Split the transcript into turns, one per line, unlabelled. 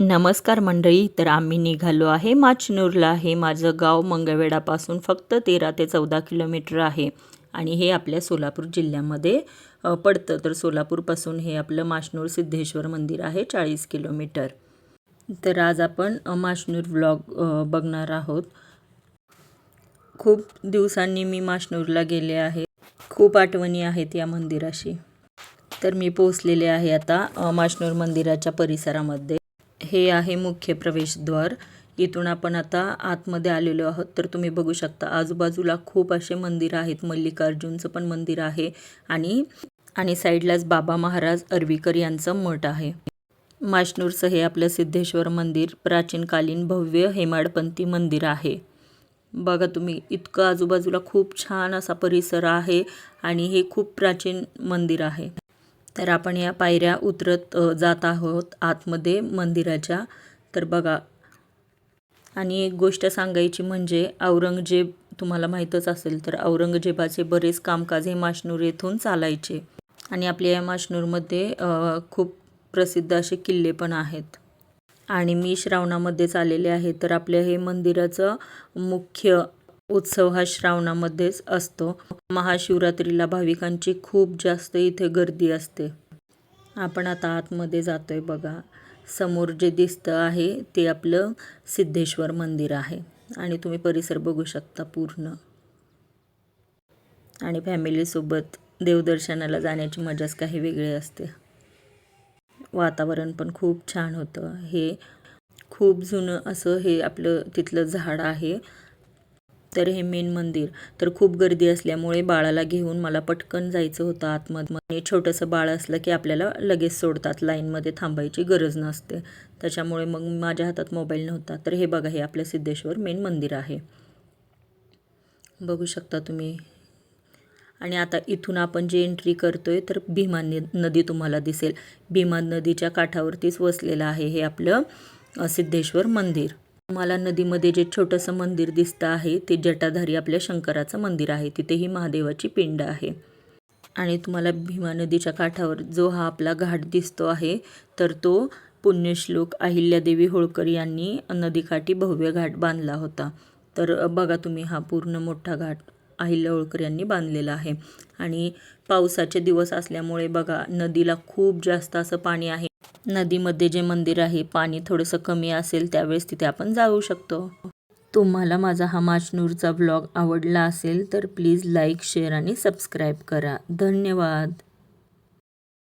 नमस्कार मंडळी तर आम्ही निघालो आहे माचनूरला. हे माझं गाव मंगळवेडापासून फक्त तेरा ते चौदा किलोमीटर आहे आणि हे आपल्या सोलापूर जिल्ह्यामध्ये पडतं. तर सोलापूरपासून हे आपलं माचनूर सिद्धेश्वर मंदिर आहे चाळीस किलोमीटर. तर आज आपण माशनूर माचनूर व्लॉग बघणार आहोत. खूप दिवसांनी मी माचनूरला गेले आहे. खूप आठवणी आहेत या मंदिराशी. तर मी पोहोचलेले आहे आता माशनूर माचनूर मंदिराच्या परिसरामध्ये. हे आहे मुख्य प्रवेशद्वार. इथून आपण आता आतमध्ये आलेलो आहोत. तर तुम्ही बघू शकता आजूबाजूला खूप असे मंदिर आहेत. मल्लिकार्जुनचं पण मंदिर आहे आणि आणि साईडलाच बाबा महाराज अरविकर यांचं मठ आहे. माशनूरचं हे आपलं सिद्धेश्वर मंदिर प्राचीनकालीन भव्य हेमाडपंथी मंदिर आहे. बघा तुम्ही इतकं आजूबाजूला खूप छान असा परिसर आहे आणि हे खूप प्राचीन मंदिर आहे. तर आपण या पायऱ्या उतरत जात आहोत आतमध्ये मंदिराच्या. तर बघा. आणि एक गोष्ट सांगायची म्हणजे औरंगजेब तुम्हाला माहीतच असेल तर औरंगजेबाचे बरेच कामकाज हे माशनूर येथून चालायचे. आणि आपल्या या माशनूरमध्ये खूप प्रसिद्ध असे किल्ले पण आहेत. आणि मी श्रावणामध्येच आलेले आहे तर आपल्या हे मंदिराचं मुख्य उत्सव हा श्रावणामध्येच असतो. महाशिवरात्रीला भाविकांची खूप जास्त इथे गर्दी असते. आपण आता आतमध्ये जातोय बघा. समोर जे दिसतं आहे ते आपलं सिद्धेश्वर मंदिर आहे. आणि तुम्ही परिसर बघू शकता पूर्ण. आणि फॅमिलीसोबत देवदर्शनाला जाण्याची मजाच काही वेगळी असते. वातावरण पण खूप छान होतं. हे खूप जुनं असं हे आपलं तिथलं झाड आहे. तर हे मेन मंदिर. तर खूप गर्दी असल्यामुळे बाळाला घेऊन मला पटकन जायचं होतं आतमध्ये. छोटंसं बाळ असलं की आपल्याला लगेच सोडतात. लाईनमध्ये थांबायची गरज नसते. त्याच्यामुळे मग माझ्या हातात मोबाईल नव्हता. तर हे बघा हे आपलं सिद्धेश्वर मेन मंदिर आहे. बघू शकता तुम्ही. आणि आता इथून आपण जे एंट्री करतो आहे तर भीमा नदी तुम्हाला दिसेल. भीमा नदीच्या काठावरतीच वसलेलं आहे हे आपलं सिद्धेश्वर मंदिर. तुम्हाला नदीमध्ये जे छोटंसं मंदिर दिसतं आहे ते जटाधारी आपल्या शंकराचं मंदिर आहे. तिथेही महादेवाची पिंड आहे. आणि तुम्हाला भीमा नदीच्या काठावर जो हा आपला घाट दिसतो आहे तर तो पुण्यश्लोक अहिल्यादेवी होळकर यांनी नदीकाठी भव्य घाट बांधला होता. तर बघा तुम्ही हा पूर्ण मोठा घाट अहिल्या होळकर यांनी बांधलेला आहे. आणि पावसाचे दिवस असल्यामुळे बघा नदीला खूप जास्त असं पाणी आहे. नदीमध्ये जे मंदिर आहे पाणी थोडंसं कमी असेल त्यावेळेस तिथे आपण जाऊ शकतो. तुम्हाला माझा हा माचनूरचा ब्लॉग आवडला असेल तर प्लीज लाईक शेअर आणि सबस्क्राईब करा. धन्यवाद.